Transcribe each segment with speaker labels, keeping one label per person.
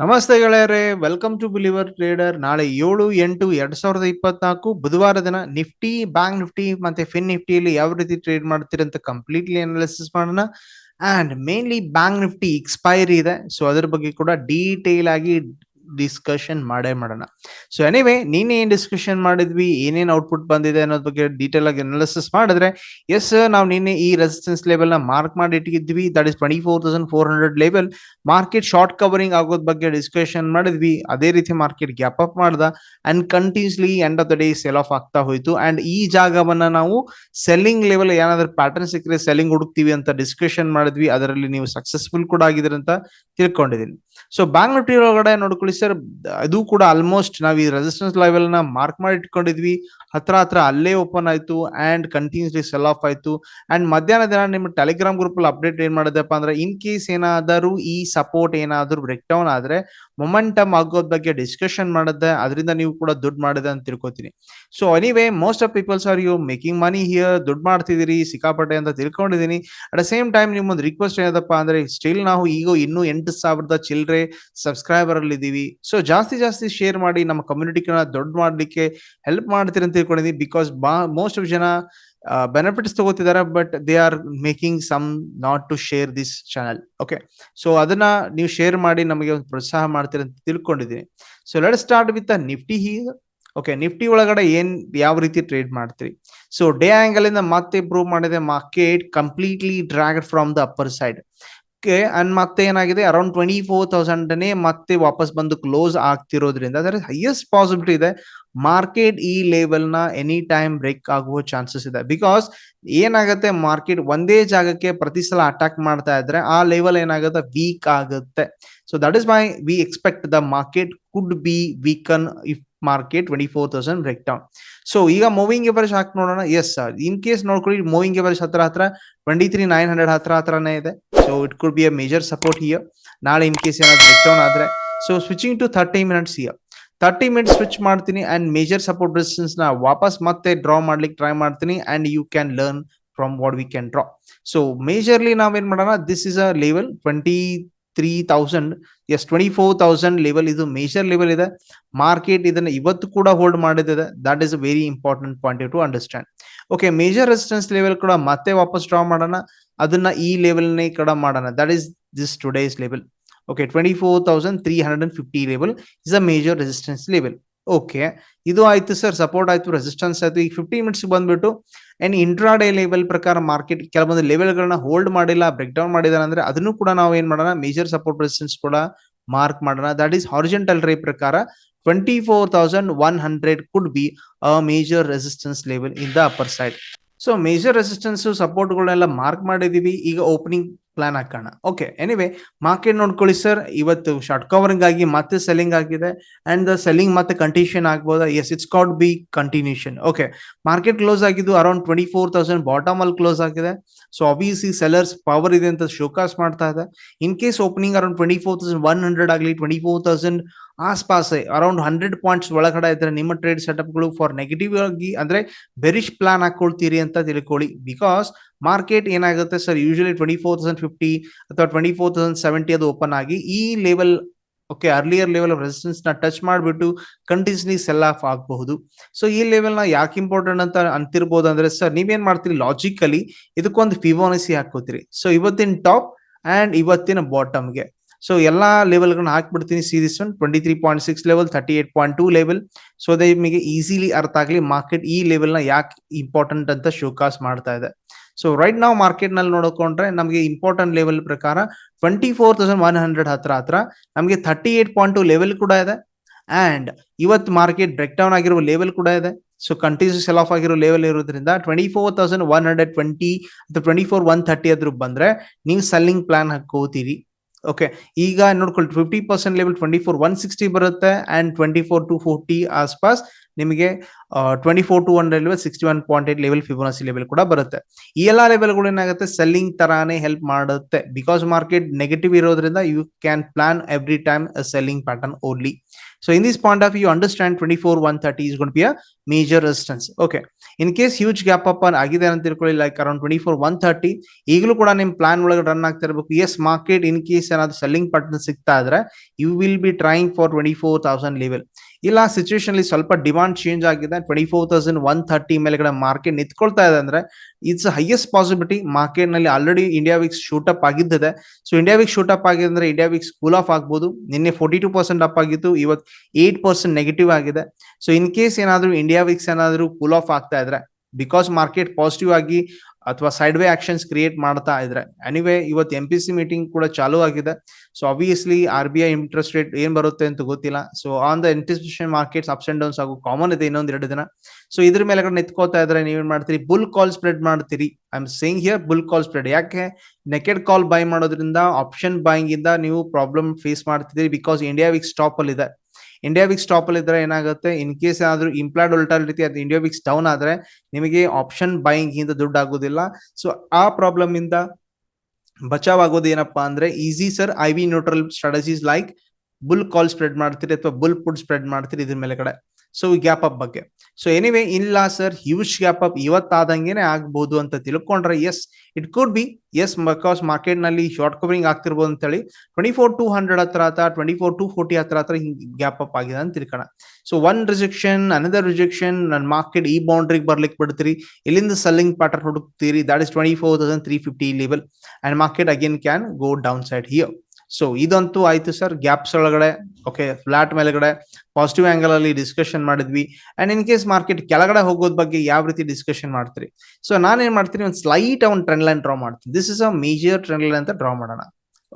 Speaker 1: ನಮಸ್ತೆ ಗೆಳೆಯರೇ welcome to believer trader ನಾಳೆ ಏಳು, ಎಂಟು, ಎರಡ್ ಸಾವಿರದ ಇಪ್ಪತ್ನಾಲ್ಕು ಬುಧವಾರ ದಿನ ನಿಫ್ಟಿ ಬ್ಯಾಂಕ್ ನಿಫ್ಟಿ ಮತ್ತೆ ಫಿನ್ ನಿಫ್ಟಿಯಲ್ಲಿ ಯಾವ ರೀತಿ ಟ್ರೇಡ್ ಮಾಡ್ತೀರಿ ಅಂತ ಕಂಪ್ಲೀಟ್ಲಿ ಅನಾಲಿಸಿಸ್ ಮಾಡೋಣ. And mainly bank Nifty expiry ಇದೆ. ಸೊ ಅದ್ರ ಬಗ್ಗೆ ಕೂಡ ಡೀಟೇಲ್ ಆಗಿ ಡಿಸ್ಕಷನ್ ಮಾಡೇ ಮಾಡೋಣ. ಸೊ ಎನಿವೆ ನೀನೇ ಏನ್ ಡಿಸ್ಕಷನ್ ಮಾಡಿದ್ವಿ, ಏನೇನ್ ಔಟ್ಪುಟ್ ಬಂದಿದೆ ಅನ್ನೋದ್ ಬಗ್ಗೆ ಡೀಟೇಲ್ ಆಗಿ ಅನಾಲಿಸಿಸ್ ಮಾಡಿದ್ರೆ ಎಸ್ ನಾವು ನಿನ್ನೆ ಈ ರೆಸಿಸ್ಟೆನ್ಸ್ ಲೆವೆಲ್ನ ಮಾರ್ಕ್ ಮಾಡಿ ಇಟ್ಟಿದ್ವಿ. That is twenty four thousand four hundred level market short covering ಆಗೋದ್ ಬಗ್ಗೆ ಡಿಸ್ಕಷನ್ ಮಾಡಿದ್ವಿ. ಅದೇ ರೀತಿ ಮಾರ್ಕೆಟ್ ಗ್ಯಾಪ್ ಅಪ್ ಮಾಡ್ದ. And continuously end of the day sell off ಆಗ್ತಾ ಹೋಯ್ತು. ಅಂಡ್ ಈ ಜಾಗವನ್ನ ನಾವು ಸೆಲ್ಲಿಂಗ್ ಲೆವೆಲ್ ಏನಾದ್ರೂ ಪ್ಯಾಟರ್ನ್ ಸಿಕ್ಕರೆ ಸೆಲ್ಲಿಂಗ್ ಹುಡುಕ್ತಿವಿ ಅಂತ ಡಿಸ್ಕಷನ್ ಮಾಡಿದ್ವಿ. ಅದರಲ್ಲಿ ನೀವು ಸಕ್ಸಸ್ಫುಲ್ ಕೂಡ ಆಗಿದ್ರಿ ಅಂತ ತಿಳ್ಕೊಂಡಿದ್ದೀನಿ. ಸೊ ಬ್ಯಾಂಕ್ ನಿಫ್ಟಿ ಒಳಗಡೆ ನೋಡ್ಕೊಳ್ಳಿ ಸರ್, ಅದು ಕೂಡ ಆಲ್ಮೋಸ್ಟ್ ನಾವು ಈ ರೆಸಿಸ್ಟೆನ್ಸ್ ಲೆವೆಲ್ನ ಮಾರ್ಕ್ ಮಾಡಿ ಇಟ್ಕೊಂಡಿದ್ವಿ. ಹತ್ರ ಹತ್ರ ಅಲ್ಲೇ ಓಪನ್ ಆಯ್ತು ಅಂಡ್ ಕಂಟಿನ್ಯೂಸ್ಲಿ ಸೆಲ್ ಆಫ್ ಆಯ್ತು. ಅಂಡ್ ಮಧ್ಯಾಹ್ನ ದಿನ ನಿಮ್ಮ ಟೆಲಿಗ್ರಾಮ್ ಗ್ರೂಪ್ ಅಲ್ಲಿ ಅಪ್ಡೇಟ್ ಏನ್ ಮಾಡಿದೆಪ್ಪ ಅಂದ್ರೆ ಇನ್ ಕೇಸ್ ಏನಾದರೂ ಈ ಸಪೋರ್ಟ್ ಏನಾದರೂ ಬ್ರೇಕ್ ಡೌನ್ ಆದ್ರೆ ಮೊಮೆಂಟಮ್ ಆಗೋದ್ ಬಗ್ಗೆ ಡಿಸ್ಕಷನ್ ಮಾಡಿದ್ದೆ ಅದರಿಂದ ನೀವು ಕೂಡ ದುಡ್ಡು ಮಾಡಿದೆ ಅಂತ ತಿಳ್ಕೊತೀನಿ. So anyway most of peoples are you making money here ದುಡ್ಡು ಮಾಡ್ತಿದ್ದೀರಿ ಸಿಕ್ಕಾಪಟ್ಟೆ ಅಂತ ತಿಳ್ಕೊಂಡಿದ್ದೀನಿ. ಅಟ್ ದ ಸೇಮ್ ಟೈಮ್ ನಿಮ್ಮೊಂದು ರಿಕ್ವೆಸ್ಟ್ ಏನದಪ್ಪ ಅಂದ್ರೆ ಸ್ಟಿಲ್ ನಾವು ಈಗ ಇನ್ನೂ ಎಂಟು ಸಾವಿರದ ಚಿಲ್ಲರೆ ಸಬ್ಸ್ಕ್ರೈಬರ್ ಅಲ್ಲಿ ಇದೀವಿ ಸೊ ಜಾಸ್ತಿ ಜಾಸ್ತಿ ಶೇರ್ ಮಾಡಿ ನಮ್ಮ ಕಮ್ಯುನಿಟಿನ ದೊಡ್ಡ ಮಾಡ್ಲಿಕ್ಕೆ ಹೆಲ್ಪ್ ಮಾಡ್ತೀರಿ ಅಂತ ತಿಳ್ಕೊಂಡಿದ್ವಿ ಬಿಕಾಸ್ ಬಾ ಮೋಸ್ಟ್ ಆಫ್ ಜನ benefits ತಗೋತಿದ್ದಾರೆ but they are making some not to share this channel okay so ಅದನ್ನ ನೀವು ಶೇರ್ ಮಾಡಿ ನಮಗೆ ಒಂದು ಪ್ರೋತ್ಸಾಹ ಮಾಡ್ತೀರಿ ಅಂತ ತಿಳ್ಕೊಂಡಿದ್ದೀನಿ so let start with Nifty here okay Nifty ಒಳಗಡೆ ಏನ್, ಯಾವ ರೀತಿ ಟ್ರೇಡ್ ಮಾಡ್ತೀರಿ? ಸೊ ಡೇ ಆಂಗಲ್ ಇಂದ ಮತ್ತೆ ಇಂಪ್ರೂವ್ ಮಾಡಿದೆ market completely drag from the upper side and ಮತ್ತೆ ಏನಾಗಿದೆ? ಅರೌಂಡ್ ಟ್ವೆಂಟಿ ಫೋರ್ ತೌಸಂಡ್ನೇ ಮತ್ತೆ ವಾಪಸ್ ಬಂದು ಕ್ಲೋಸ್ ಆಗ್ತಿರೋದ್ರಿಂದ ಅದರ ಹೈಯೆಸ್ಟ್ ಪಾಸಿಬಿಲಿಟಿ ಇದೆ. ಮಾರ್ಕೆಟ್ ಈ ಲೆವೆಲ್ನ ಎನಿ ಟೈಮ್ ಬ್ರೇಕ್ ಆಗುವ ಚಾನ್ಸಸ್ ಇದೆ. ಬಿಕಾಸ್ ಏನಾಗುತ್ತೆ? ಮಾರ್ಕೆಟ್ ಒಂದೇ ಜಾಗಕ್ಕೆ ಪ್ರತಿ ಸಲ ಅಟ್ಯಾಕ್ ಮಾಡ್ತಾ ಇದ್ರೆ ಆ ಲೆವೆಲ್ ಏನಾಗುತ್ತೆ? ವೀಕ್ ಆಗುತ್ತೆ. So that is my we expect the market could be weaken if market twenty four thousand break down so ಈಗ ಮೂವಿಂಗ್ ಎವರೇಜ್ ಹಾಕಿ ನೋಡೋಣ. ಎಸ್ ಸರ್ ಇನ್ ಕೇಸ್ ನೋಡ್ಕೊಳ್ಳಿ ಮೂವಿಂಗ್ ಎವರೇಜ್ ಹತ್ರ ಹತ್ರ ಟ್ವೆಂಟಿ ತ್ರೀ ನೈನ್ ಹಂಡ್ರೆಡ್ ಹತ್ರ ಹತ್ರನೇ ಇದೆ. So it could be a major support here ನಾಳೆ ಇನ್ ಕೇಸ್ ಏನಾದ್ರು ಬ್ರೇಕ್ ಡೌನ್ ಆದ್ರೆ. So switching to thirty minutes here thirty minutes switch ಮಾಡ್ತೀನಿ ಅಂಡ್ ಮೇಜರ್ ಸಪೋರ್ಟ್ ರೆಸಿಸ್ಟೆನ್ಸ್ನ ವಾಪಸ್ ಮತ್ತೆ ಡ್ರಾ ಮಾಡ್ಲಿಕ್ಕೆ ಟ್ರೈ ಮಾಡ್ತೀನಿ and you can learn from what we can draw so majorly ನಾವೇನ್ ಮಾಡೋಣ? This is a level twenty three thousand yes twenty four thousand level ಇದು major level ಇದೆ. ಮಾರ್ಕೆಟ್ ಇದನ್ನ ಇವತ್ತು ಕೂಡ ಹೋಲ್ಡ್ ಮಾಡಿದೆ that is very important point to understand okay major resistance level ಕೂಡ ಮತ್ತೆ ವಾಪಸ್ ಡ್ರಾ ಮಾಡೋಣ. ಅದನ್ನ ಈ ಲೆವೆಲ್ ನೇ ಕೂಡ ಮಾಡೋಣ. That is this today's level okay twenty four thousand three hundred and fifty level is a major resistance level okay ಇದು ಆಯ್ತು ಸರ್ ಸಪೋರ್ಟ್ ಆಯ್ತು ರೆಸಿಸ್ಟೆನ್ಸ್ ಆಯ್ತು. ಈಗ ಫಿಫ್ಟಿ ಮಿನಿಟ್ಸ್ ಬಂದ್ಬಿಟ್ಟು ಎನ್ ಇಂಟ್ರಾ ಡೇ ಲೆವೆಲ್ ಪ್ರಕಾರ ಮಾರ್ಕೆಟ್ ಕೆಲವೊಂದು ಲೆವೆಲ್ಗಳನ್ನ ಹೋಲ್ಡ್ ಮಾಡಿಲ್ಲ ಬ್ರೇಕ್ ಡೌನ್ ಮಾಡಿದಾರೆ ಅಂದ್ರೆ ಅದನ್ನು ಕೂಡ ನಾವು ಏನ್ ಮಾಡೋಣ ಮೇಜರ್ ಸಪೋರ್ಟ್ ರೆಸಿಸ್ಟೆನ್ಸ್ ಕೂಡ ಮಾರ್ಕ್ ಮಾಡೋಣ. ದಟ್ ಈಸ್ ಹಾರಿಜೆಂಟಲ್ ರೇ ಪ್ರಕಾರ twenty four thousand one hundred could be a major resistance level in the upper side so major resistance ಸಪೋರ್ಟ್ಗಳನ್ನೆಲ್ಲ mark ಮಾಡಿದೀವಿ. ಈಗ ಓಪನಿಂಗ್ ಪ್ಲಾನ್ ಹಾಕೋಣ. ಓಕೆ ಎನಿವೆ ಮಾರ್ಕೆಟ್ ನೋಡ್ಕೊಳ್ಳಿ sir ಇವತ್ತು short covering ಆಗಿ ಮತ್ತೆ selling ಆಗಿದೆ and the selling ಮತ್ತೆ continuation ಆಗ್ಬೋದಾ? Yes it's got be continuation okay market close ಆಗಿದ್ದು around twenty four thousand bottom ಅಲ್ಲಿ ಕ್ಲೋಸ್ ಆಗಿದೆ. ಸೊ ಆಬ್ವಿಯಸ್ಲಿ ಸೆಲ್ಲರ್ಸ್ ಪವರ್ ಇದೆ ಅಂತ ಶೋಕಾಸ್ ಮಾಡ್ತಾ ಇದೆ. In case opening around twenty four thousand one hundred ಆಗಲಿ ಟ್ವೆಂಟಿ ಫೋರ್ ತೌಸಂಡ್ ಆಸ್ಪಾಸ್ around hundred points ಒಳಗಡೆ ಇದ್ರೆ ನಿಮ್ಮ ಟ್ರೇಡ್ ಸೆಟಪ್ಗಳು ಫಾರ್ ನೆಗೆಟಿವ್ ಆಗಿ, ಅಂದ್ರೆ ಬೆರಿಷ್ ಪ್ಲಾನ್ ಹಾಕೊಳ್ತೀರಿ ಅಂತ ತಿಳ್ಕೊಳ್ಳಿ. ಬಿಕಾಸ್ ಮಾರ್ಕೆಟ್ ಏನಾಗುತ್ತೆ sir usually twenty four thousand fifty ಅಥವಾ ಟ್ವೆಂಟಿ ಫೋರ್ ತೌಸಂಡ್ ಸೆವೆಂಟಿ ಅದು ಓಪನ್ ಆಗಿ, ಈ level okay earlier level of ರೆಸಿಸ್ಟೆನ್ಸ್ನ touch ಮಾಡಿಬಿಟ್ಟು ಕಂಟಿನ್ಯೂಸ್ಲಿ ಸೆಲ್ ಆಫ್ ಆಗಬಹುದು. ಸೊ ಈ ಲೆವೆಲ್ನ ಯಾಕೆ ಇಂಪಾರ್ಟೆಂಟ್ ಅಂತ ಅಂತಿರ್ಬೋದು ಅಂದ್ರೆ ಸರ್ ನೀವೇನ್ ಮಾಡ್ತೀರಿ? ಲಾಜಿಕಲಿ ಇದಕ್ಕೊಂದು ಫಿವೋನಸಿ ಹಾಕೋತೀರಿ ಸೊ ಇವತ್ತಿನ ಟಾಪ್ ಅಂಡ್ ಇವತ್ತಿನ ಬಾಟಮ್ಗೆ ಸೊ ಎಲ್ಲಾ ಲೆವೆಲ್ಗಳನ್ನ ಹಾಕ್ಬಿಡ್ತೀನಿ series one twenty three point six level thirty eight point two level so ಅದೇ ನಿಮಗೆ ಈಸಿಲಿ ಅರ್ಥ ಆಗಲಿ ಮಾರ್ಕೆಟ್ ಈ ಲೆವೆಲ್ನ ಯಾಕೆ ಇಂಪಾರ್ಟೆಂಟ್ ಅಂತ ಶೋಕಾಸ್ ಮಾಡ್ತಾ ಇದೆ. ಸೊ ರೈಟ್ ನಾವು ಮಾರ್ಕೆಟ್ನಲ್ಲಿ ನೋಡ್ಕೊಂಡ್ರೆ ನಮಗೆ ಇಂಪಾರ್ಟೆಂಟ್ ಲೆವೆಲ್ ಪ್ರಕಾರ twenty four thousand one hundred ಹತ್ರ ಹತ್ರ ನಮಗೆ thirty eight point two level ಕೂಡ ಇದೆ. ಅಂಡ್ ಇವತ್ತು ಮಾರ್ಕೆಟ್ ಬ್ರೇಕ್ ಡೌನ್ ಆಗಿರುವ ಲೆವೆಲ್ ಕೂಡ ಇದೆ. ಸೊ ಕಂಟಿನ್ಯೂಸ್ ಸೆಲ್ ಆಫ್ ಆಗಿರೋ ಲೆವೆಲ್ ಇರೋದ್ರಿಂದ twenty four thousand one hundred twenty ಅಥವಾ ಟ್ವೆಂಟಿ ಫೋರ್ ಒನ್ ಥರ್ಟಿ ಅದ್ರ ಬಂದ್ರೆ ನೀವು ಸೆಲ್ಲಿಂಗ್ ಪ್ಲಾನ್ ಹಾಕೋತೀರಿ ಓಕೆ ಈಗ ನೋಡ್ಕೊಳ್ಳಿ fifty percent level twenty four one sixty ಬರುತ್ತೆ and twenty four two forty ಆಸ್ಪಾಸ್ ನಿಮಗೆ twenty four two hundred level sixty one point eight level Fibonacci level ಕೂಡ ಬರುತ್ತೆ. ಈ ಎಲ್ಲ ಲೆವೆಲ್ಗಳು ಏನಾಗುತ್ತೆ? ಸೆಲ್ಲಿಂಗ್ ತರಾನೇ ಹೆಲ್ಪ್ ಮಾಡುತ್ತೆ. ಬಿಕಾಸ್ ಮಾರ್ಕೆಟ್ ನೆಗೆಟಿವ್ ಇರೋದ್ರಿಂದ you can plan every time selling pattern only so in this point of you understand twenty four one thirty is gonna be a major resistance okay in case huge gap up ಆಗಿದೆ ಅಂತ ತಿಳ್ಕೊಳ್ಳಿ like around twenty four one thirty ಈಗಲೂ ಕೂಡ ನಿಮ್ಮ plan ಒಳಗೆ run ಆಗ್ತಾ ಇರಬೇಕು. S market in case ಏನಾದ್ರು ಸೆಲ್ಲಿಂಗ್ ಪ್ಯಾಟರ್ನ್ ಸಿಗ್ತಾ ಇದ್ರೆ you will be trying for twenty four thousand level ಇಲ್ಲ ಸಿಚುವೇಶನ್ ಅಲ್ಲಿ ಸ್ವಲ್ಪ ಡಿಮಾಂಡ್ ಚೇಂಜ್ ಆಗಿದೆ. Twenty four thousand one thirty ಮೇಲೆಗಡೆ ಮಾರ್ಕೆಟ್ ನಿಂತ್ಕೊಳ್ತಾ ಇದೆ ಅಂದ್ರೆ ಇಟ್ಸ್ ಹೈಯೆಸ್ಟ್ ಪಾಸಿಬಿಲಿಟಿ ಮಾರ್ಕೆಟ್ನಲ್ಲಿ already India VIX shoot up ಆಗಿದ್ದಿದೆ. So India VIX shoot up ಆಗಿದೆ ಅಂದ್ರೆ ಇಂಡಿಯಾ ವಿಕ್ಸ್ ಕೂಲ್ ಆಫ್ ಆಗ್ಬೋದು. ನಿನ್ನೆ ಫೋರ್ಟಿ ಟೂ ಪರ್ಸೆಂಟ್ ಅಪ್ ಆಗಿತ್ತು ಇವತ್ತು ಏಟ್ ಪರ್ಸೆಂಟ್ ನೆಗೆಟಿವ್ ಆಗಿದೆ. ಸೊ ಇನ್ ಕೇಸ್ ಏನಾದರೂ ಇಂಡಿಯಾ ವಿಕ್ಸ್ ಏನಾದರೂ ಕೂಲ್ ಆಫ್ ಆಗ್ತಾ ಇದ್ರೆ ಬಿಕಾಸ್ ಮಾರ್ಕೆಟ್ ಪಾಸಿಟಿವ್ ಆಗಿ ಅಥವಾ ಸೈಡ್ ವೇ ಆಕ್ಷನ್ಸ್ ಕ್ರಿಯೇಟ್ ಮಾಡ್ತಾ ಇದ್ರೆ. ಎನಿವೇ ಇವತ್ತು ಎಂ ಮೀಟಿಂಗ್ ಕೂಡ ಚಾಲೂ ಆಗಿದೆ. So obviously R B I interest rate ಏನ್ ಬರುತ್ತೆ ಅಂತ ಗೊತ್ತಿಲ್ಲ. So on the institution markets ups and downs ಆಗೋ ಕಾಮನ್ ಇದೆ ಇನ್ನೊಂದ್ ಎರಡು ದಿನ. ಸೊ ಇದ್ರ ಮೇಲೆ ನಿಂತ್ಕೋತಾ ಇದ್ರೆ ನೀವೇನ್ ಮಾಡ್ತೀರಿ? ಬುಲ್ ಕಾಲ್ ಸ್ಪ್ರೆಡ್ ಮಾಡ್ತೀರಿ. I am saying here bull call spread ಯಾಕೆ? ನೆಕೆಡ್ ಕಾಲ್ ಬೈ ಮಾಡೋದ್ರಿಂದ ಆಪ್ಷನ್ ಬೈಯಿಂಗ್ ಇಂದ ನೀವು ಪ್ರಾಬ್ಲಮ್ ಫೇಸ್ ಮಾಡ್ತಿದ್ದೀರಿ ಬಿಕಾಸ್ ಇಂಡಿಯಾ ವಿಕ್ ಸ್ಟಾಪ್ ಅಲ್ಲಿ ಇದೆ. ಇಂಡಿಯಾ ವಿಕ್ಸ್ ಟಾಪ್ ಅಲ್ಲಿ ಇದ್ರೆ ಏನಾಗುತ್ತೆ? ಇನ್ ಕೇಸ್ ಏನಾದ್ರು ಇಂಪ್ಲಾಯ್ಡ್ ರೀತಿ ಅದು ಇಂಡಿಯಾ ವಿಕ್ಸ್ ಡೌನ್ ಆದ್ರೆ ನಿಮಗೆ ಆಪ್ಷನ್ ಬೈಯಿಂಗ್ ಇಂದ ದುಡ್ಡು ಆಗೋದಿಲ್ಲ. ಸೊ ಆ ಪ್ರಾಬ್ಲಮ್ ಇಂದ ಬಚಾವ್ ಆಗೋದು ಏನಪ್ಪಾ ಅಂದ್ರೆ easy sir I V neutral strategies like bull call spread ಮಾಡ್ತೀರಿ ಅಥವಾ ಬುಲ್ ಪುಡ್ ಸ್ಪ್ರೆಡ್ ಮಾಡ್ತೀರಿ ಇದ್ರ ಮೇಲೆ ಕಡೆ. ಸೊ ಈ ಗ್ಯಾಪ್ ಅಪ್ ಬಗ್ಗೆ. ಸೊ ಎನಿವೆ ಇಲ್ಲ ಸರ್ ಹ್ಯೂಜ್ ಗ್ಯಾಪ್ ಅಪ್ ಇವತ್ತಾದಂಗೆನೆ ಆಗ್ಬೋದು ಅಂತ ತಿಳ್ಕೊಂಡ್ರೆ yes it could be yes because ಮಾರ್ಕೆಟ್ನಲ್ಲಿ ಶಾರ್ಟ್ ಕವರಿಂಗ್ ಆಗ್ತಿರ್ಬೋದು ಅಂತ ಹೇಳಿ ಟ್ವೆಂಟಿ ಫೋರ್ ಟೂ ಹಂಡ್ರೆಡ್ ಹತ್ರ ಆತ ಟ್ವೆಂಟಿ ಫೋರ್ ಟೂ ಫೋರ್ಟಿ ಹತ್ರ ಹತ್ರ ಗ್ಯಾಪ್ ಅಪ್ ಆಗಿದೆ ಅಂತ ತಿಳ್ಕೋಣ. So one rejection another rejection ನನ್ನ ಮಾರ್ಕೆಟ್ ಈ ಬೌಂಡ್ರಿಗೆ ಬರ್ಲಿಕ್ಕೆ ಬಿಡ್ತೀರಿ, ಇಲ್ಲಿಂದ selling pattern ಹುಡುಕ್ತೀರಿ that is twenty four thousand three fifty level and market again can go down side here so ಇದಂತೂ ಆಯ್ತು ಸರ್ ಗ್ಯಾಪ್ಸ್ ಒಳಗಡೆ ಓಕೆ ಫ್ಲಾಟ್ ಮೇಲೆಗಡೆ ಪಾಸಿಟಿವ್ ಆಂಗಲ್ ಅಲ್ಲಿ ಡಿಸ್ಕಷನ್ ಮಾಡಿದ್ವಿ. ಅಂಡ್ ಇನ್ ಕೇಸ್ ಮಾರ್ಕೆಟ್ ಕೆಳಗಡೆ ಹೋಗೋದ್ ಬಗ್ಗೆ ಯಾವ ರೀತಿ ಡಿಸ್ಕಷನ್ ಮಾಡ್ತೀರಿ? ಸೊ ನಾನೇನ್ ಮಾಡ್ತೀನಿ, ಒಂದು ಸ್ಲೈಟ್ ಒಂದು ಟ್ರೆಂಡ್ ಲೈನ್ ಡ್ರಾ ಮಾಡ್ತೀನಿ. This is a major trend line ಅಂತ ಡ್ರಾ ಮಾಡೋಣ.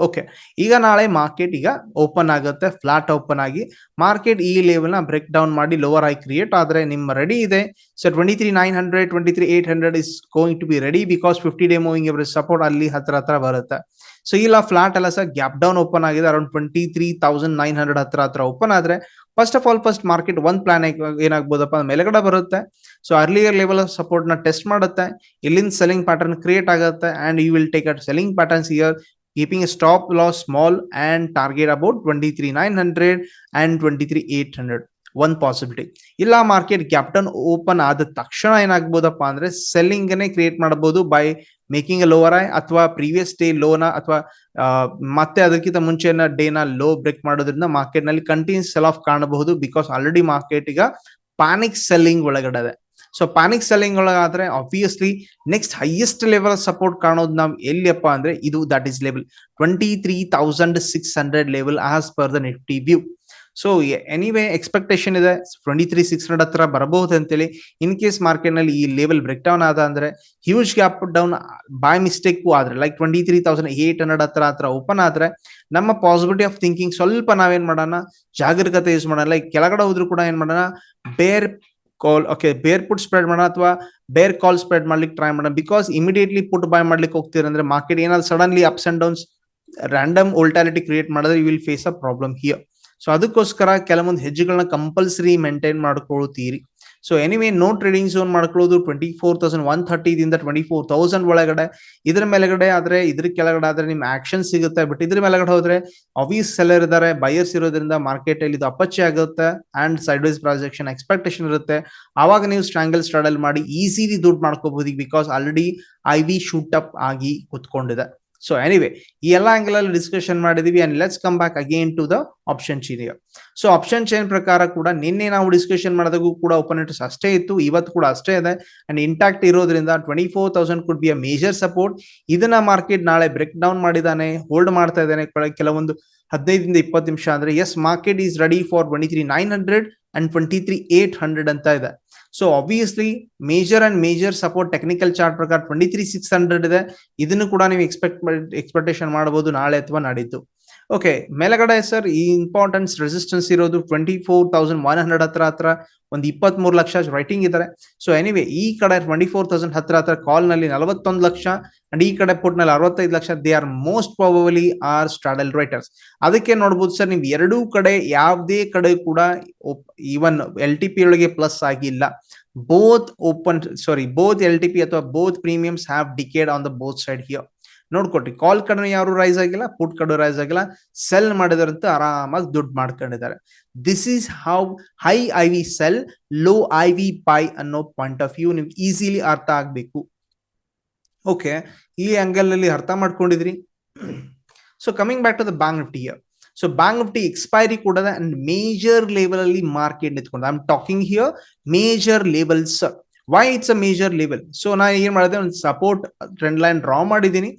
Speaker 1: ಓಕೆ ಈಗ ನಾಳೆ ಮಾರ್ಕೆಟ್ ಈಗ ಓಪನ್ ಆಗುತ್ತೆ ಫ್ಲಾಟ್ ಓಪನ್ ಆಗಿ. ಮಾರ್ಕೆಟ್ ಈ ಲೆವೆಲ್ನ ಬ್ರೇಕ್ ಡೌನ್ ಮಾಡಿ ಲೋವರ್ ಐ ಕ್ರಿಯೇಟ್ ಆದ್ರೆ ನಿಮ್ಮ ರೆಡಿ ಇದೆ. So twenty three nine hundred twenty three eight hundred is going to be ready because fifty day moving average support ಅಲ್ಲಿ ಹತ್ರ ಹತ್ರ ಬರುತ್ತೆ. ಸೊ ಇಲ್ಲ ಫ್ಲಾಟ್ ಎಲ್ಲ ಸರ್ ಗ್ಯಾಪ್ ಡೌನ್ ಓಪನ್ ಆಗಿದೆ. Around twenty three thousand nine hundred ಹತ್ರ ಹತ್ರ open ಆದ್ರೆ first of all first market ಒಂದ್ ಪ್ಲಾನ್ ಏನಾಗ್ಬೋದಪ್ಪ ಮೇಲೆಗಡೆ ಬರುತ್ತೆ. ಸೊ ಅರ್ಲಿಯರ್ ಲೆವೆಲ್ ಆಫ್ ಸಪೋರ್ಟ್ನ ಟೆಸ್ಟ್ ಮಾಡುತ್ತೆ. ಇಲ್ಲಿಂದ ಸೆಲ್ಲಿಂಗ್ ಪ್ಯಾಟರ್ನ್ ಕ್ರಿಯೇಟ್ ಆಗುತ್ತೆ. And you will take at selling patterns here keeping stop loss small and target about twenty three nine hundred and twenty three eight hundred ಒಂದ್ possibility ಇಲ್ಲ market captain open ಆದ ತಕ್ಷಣ ಏನಾಗ್ಬೋದಪ್ಪ ಅಂದ್ರೆ selling ನೇ create ಮಾಡಬಹುದು by making lower high ಅಥವಾ previous day ಲೋನ ಅಥವಾ ಮತ್ತೆ ಅದಕ್ಕಿಂತ ಮುಂಚೆನ ಡೇನ ಲೋ ಬ್ರೇಕ್ ಮಾಡೋದ್ರಿಂದ ಮಾರ್ಕೆಟ್ನಲ್ಲಿ ಕಂಟಿನ್ಯೂಸ್ ಸೆಲ್ ಆಫ್ ಕಾಣಬಹುದು ಬಿಕಾಸ್ ಆಲ್ರೆಡಿ ಮಾರ್ಕೆಟ್ ಈಗ ಪ್ಯಾನಿಕ್ ಸೆಲ್ಲಿಂಗ್ ಒಳಗಡೆ so panic selling ಒಳಗಾದ್ರೆ obviously next highest level support ಕಾಣೋದು ನಾವು ಎಲ್ಲಿಯಪ್ಪ ಅಂದ್ರೆ ಇದು that is level twenty three thousand six hundred level as per the Nifty view so anyway expectation ಇದೆ. Twenty three six hundred ಹತ್ರ ಬರಬಹುದು ಅಂತೇಳಿ. ಇನ್ ಕೇಸ್ ಮಾರ್ಕೆಟ್ನಲ್ಲಿ ಈ ಲೆವೆಲ್ ಬ್ರೇಕ್ ಡೌನ್ ಆದ ಅಂದ್ರೆ huge gap down by mistake ಆದ್ರೆ like twenty three thousand eight hundred ಹತ್ರ ಹತ್ರ ಓಪನ್ ಆದ್ರೆ, ನಮ್ಮ ಪಾಸಿಬಿಲಿಟಿ ಆಫ್ ಥಿಂಕಿಂಗ್ ಸ್ವಲ್ಪ ನಾವೇನ್ ಮಾಡೋಣ? ಜಾಗರೂಕತೆ ಯೂಸ್ ಮಾಡೋಣ. ಲೈಕ್ ಕೆಳಗಡೆ ಹೋದ್ರು ಕೂಡ ಏನ್ ಮಾಡೋಣ? Bear call okay bear put spread ಮಾಡೋಣ ಅಥವಾ ಬೇರ್ ಕಾಲ್ ಸ್ಪ್ರೆಡ್ ಮಾಡ್ಲಿಕ್ಕೆ ಟ್ರೈ ಮಾಡೋಣ. ಬಿಕಾಸ್ ಇಮಿಡಿಯೇಟ್ಲಿ ಪುಟ್ ಬೈ ಮಾಡ್ಲಿಕ್ಕೆ ಹೋಗ್ತೀರ ಅಂದ್ರೆ ಮಾರ್ಕೆಟ್ ಏನಾದ್ರು suddenly ups and downs random volatility create ಮಾಡಿದ್ರೆ you will face a problem here so ಅದಕ್ಕೋಸ್ಕರ ಕೆಲವೊಂದು ಹೆಜ್ಜೆಗಳನ್ನ compulsory maintain ಮಾಡ್ಕೊಳ್ತೀರಿ. So anyway no trading zone ಮಾಡ್ಕೊಳ್ಳೋದು ಟ್ವೆಂಟಿ ಫೋರ್ ತೌಸಂಡ್ ಒನ್ ಥರ್ಟಿದಿಂದ ಟ್ವೆಂಟಿ ಫೋರ್ ತೌಸಂಡ್ ಒಳಗಡೆ. ಇದ್ರ ಮೇಲೆಗಡೆ ಆದ್ರೆ, ಇದ್ರ ಕೆಳಗಡೆ ಆದ್ರೆ ನಿಮ್ ಆಕ್ಷನ್ ಸಿಗುತ್ತೆ. ಬಟ್ ಇದ್ರ ಮೇಲೆಗಡೆ ಹೋದ್ರೆ ಅವೀಸ್ ಸೆಲ್ಲರ್ ಇದ್ದಾರೆ ಬೈಯರ್ಸ್ ಇರೋದ್ರಿಂದ ಮಾರ್ಕೆಟ್ ಅಲ್ಲಿ ಇದು ಅಪಚ್ಚೆ ಆಗುತ್ತೆ and side wise projection expectation ಇರುತ್ತೆ. ಆವಾಗ ನೀವು ಸ್ಟ್ರಾಂಗಲ್ ಸ್ಟ್ರಾಡಲ್ ಮಾಡಿ ಈಸಿಲಿ ದುಡ್ಡು ಮಾಡ್ಕೋಬಹುದು because already I V shoot up ಆಗಿ ಕುತ್ಕೊಂಡಿದೆ. ಸೊ ಎನಿವೆ ಈ ಎಲ್ಲ ಆಂಗಲ್ ಅಲ್ಲಿ ಡಿಸ್ಕಷನ್ ಮಾಡಿದೀವಿ and let's come back again to the option chain so option chain ಪ್ರಕಾರ ಕೂಡ ನಿನ್ನೆ ನಾವು ಡಿಸ್ಕಷನ್ ಮಾಡಿದಾಗೂ ಕೂಡ ಓಪನೇಟರ್ಸ್ ಅಷ್ಟೇ ಇತ್ತು, ಇವತ್ತು ಕೂಡ ಅಷ್ಟೇ ಇದೆ. ಅಂಡ್ ಇಂಟ್ಯಾಕ್ಟ್ ಇರೋದ್ರಿಂದ twenty four thousand could be a major support ಇದನ್ನ ಮಾರ್ಕೆಟ್ ನಾಳೆ ಬ್ರೇಕ್ ಡೌನ್ ಮಾಡಿದಾನೆ ಹೋಲ್ಡ್ ಮಾಡ್ತಾ ಇದ್ದಾನೆ. ಕೆಲವೊಂದು ಹದಿನೈದರಿಂದ ಇಪ್ಪತ್ತು ನಿಮಿಷ ಅಂದ್ರೆ yes market is ready for twenty three nine hundred and twenty three eight hundred ಅಂತ ಇದೆ. So obviously major and major support technical chart ಪ್ರಕಾರ ಟ್ವೆಂಟಿ ತ್ರೀ ಸಿಕ್ಸ್ ಹಂಡ್ರೆಡ್ ಇದೆ. ಇದನ್ನು ಕೂಡ ನೀವು ಎಕ್ಸ್ಪೆಕ್ಟ್ ಎಕ್ಸ್ಪೆಕ್ಟೇಷನ್ ಮಾಡಬಹುದು ನಾಳೆ ಅಥವಾ ನಾಡಿದ್ದು. ಓಕೆ ಮೇಲಗಡೆ ಸರ್ ಈ ಇಂಪಾರ್ಟೆನ್ಸ್ ರೆಸಿಸ್ಟೆನ್ಸ್ ಇರೋದು twenty four thousand one hundred ಹತ್ರ ಹತ್ರ, ಒಂದು ಇಪ್ಪತ್ತ್ ಮೂರು ಲಕ್ಷ ರೈಟಿಂಗ್ ಇದ್ದಾರೆ ಸೊ ಎನಿವೆ ಈ ಕಡೆ ಟ್ವೆಂಟಿ ಫೋರ್ ತೌಸಂಡ್ ಹತ್ರ ಹತ್ರ ಕಾಲ್ನಲ್ಲಿ ನಲವತ್ತೊಂದು ಲಕ್ಷ ಅಂಡ್ ಈ ಕಡೆ ಪೋರ್ಟ್ನಲ್ಲಿ ಅರವತ್ತೈದು lakh they are most probably are straddle writers ಅದಕ್ಕೆ ನೋಡ್ಬೋದು ಸರ್ ನೀವು ಎರಡೂ ಕಡೆ ಯಾವುದೇ ಕಡೆ ಕೂಡ ಈವನ್ ಎಲ್ ಟಿ ಪಿ ಒಳಗೆ ಪ್ಲಸ್ ಆಗಿಲ್ಲ. Both open sorry both L T P ಅಥವಾ both premiums have decayed on the both side here ನೋಡ್ಕೊಟ್ರಿ. Call ಕಡೆ ಯಾರು ರೈಸ್ ಆಗಿಲ್ಲ ಪುಟ್ ಕಡೆ ರೈಸ್ ಆಗಿಲ್ಲ. ಸೆಲ್ ಮಾಡಿದಾರಂತೂ ಆರಾಮಾಗಿ ದುಡ್ಡು ಮಾಡ್ಕೊಂಡಿದ್ದಾರೆ. This is how high I V sell low I V buy ಅನ್ನೋ ಪಾಯಿಂಟ್ ಆಫ್ ವ್ಯೂ ನಿಮ್ಗೆ ಈಸಿಲಿ ಅರ್ಥ ಆಗ್ಬೇಕು. ಓಕೆ ಈ ಆಂಗಲ್ನಲ್ಲಿ ಅರ್ಥ ಮಾಡ್ಕೊಂಡಿದ್ರಿ? So coming back to the Bank Nifty here so Bank Nifty expiry ಕೂಡ ಮೇಜರ್ ಲೆವೆಲ್ ಅಲ್ಲಿ ಮಾರ್ಕೆಟ್ ನಿಂತ್ಕೊಂಡು. I am talking here major levels why it's a major level so ನಾನು ಏನ್ ಮಾಡಿದೆ? ಒಂದು ಸಪೋರ್ಟ್ ಟ್ರೆಂಡ್ ಲೈನ್ ಡ್ರಾ ಮಾಡಿದ್ದೀನಿ.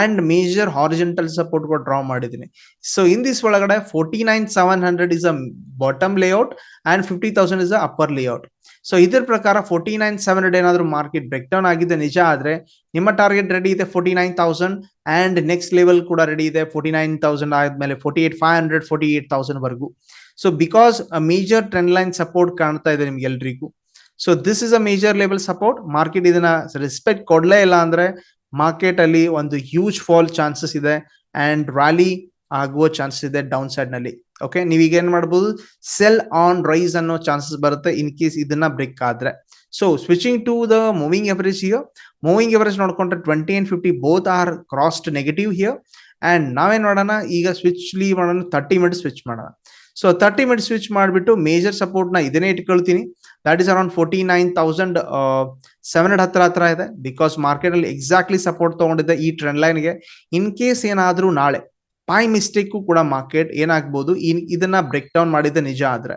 Speaker 1: And major horizontal support ಕೂಡ draw ಮಾಡಿದ್ದೀನಿ. ಸೊ ಇನ್ ದಿಸ್ ಒಳಗಡೆ forty nine seven hundred is a bottom layout and fifty thousand is a upper layout so ಇದ್ರ ಪ್ರಕಾರ ಫೋರ್ಟಿ ನೈನ್ ಸೆವೆನ್ ಹಂಡ್ರೆಡ್ ಏನಾದ್ರು market break down ಆಗಿದೆ ನಿಜ ಆದ್ರೆ ನಿಮ್ಮ ಟಾರ್ಗೆಟ್ ರೆಡಿ ಇದೆ forty nine thousand and next level ಕೂಡ ready ಇದೆ ಫೋರ್ಟಿ ನೈನ್ ತೌಸಂಡ್ ಆದ್ಮೇಲೆ forty eight five hundred forty eight thousand ವರೆಗೂ so because major trend line support ಕಾಣ್ತಾ ಇದೆ ನಿಮ್ಗೆ ಎಲ್ರಿಗೂ. So this is a major level support market ಇದನ್ನ respect ಕೊಡ್ಲೇ ಇಲ್ಲ ಅಂದ್ರೆ ಮಾರ್ಕೆಟ್ ಅಲ್ಲಿ ಒಂದು ಹ್ಯೂಜ್ ಫಾಲ್ ಚಾನ್ಸಸ್ ಇದೆ ಅಂಡ್ ರ್ಯಾಲಿ ಆಗುವ ಚಾನ್ಸಸ್ ಇದೆ ಡೌನ್ ಸೈಡ್ನಲ್ಲಿ. ಓಕೆ ನೀವೀಗ ಏನ್ ಮಾಡ್ಬೋದು? ಸೆಲ್ ಆನ್ ರೈಸ್ ಅನ್ನೋ ಚಾನ್ಸಸ್ ಬರುತ್ತೆ ಇನ್ ಕೇಸ್ ಇದನ್ನ ಬ್ರೇಕ್ ಆದ್ರೆ. So switching to the moving average here moving average ನೋಡ್ಕೊಂಡ್ರೆ twenty and fifty both are crossed negative here and ನಾವೇನ್ ಮಾಡೋಣ? ಈಗ ಸ್ವಿಚ್ ಲೀ ಮಾಡೋಣ ತರ್ಟಿ ಮಿನಿಟ್ ಸ್ವಿಚ್ ಮಾಡೋಣ. ಸೊ ತರ್ಟಿ ಮಿನಿಟ್ ಸ್ವಿಚ್ ಮಾಡಿಬಿಟ್ಟು ಮೇಜರ್ ಸಪೋರ್ಟ್ನ ಇದನ್ನೇ ಇಟ್ಕೊಳ್ತೀನಿ. That is around forty nine thousand seven hundred ಹತ್ರ ಹತ್ರ ಇದೆ. ಬಿಕಾಸ್ ಮಾರ್ಕೆಟ್ ಅಲ್ಲಿ ಎಕ್ಸಾಕ್ಟ್ಲಿ ಸಪೋರ್ಟ್ ತಗೊಂಡಿದೆ ಈ ಟ್ರೆಂಡ್ ಲೈನ್ಗೆ ಇನ್ ಕೇಸ್ ಏನಾದ್ರೂ ನಾಳೆ ಪೈ ಮಿಸ್ಟೇಕು ಕೂಡ ಮಾರ್ಕೆಟ್ ಏನಾಗ್ಬೋದು ಇದನ್ನ ಬ್ರೇಕ್ ಡೌನ್ ಮಾಡಿದ್ದೆ ನಿಜ ಆದ್ರೆ.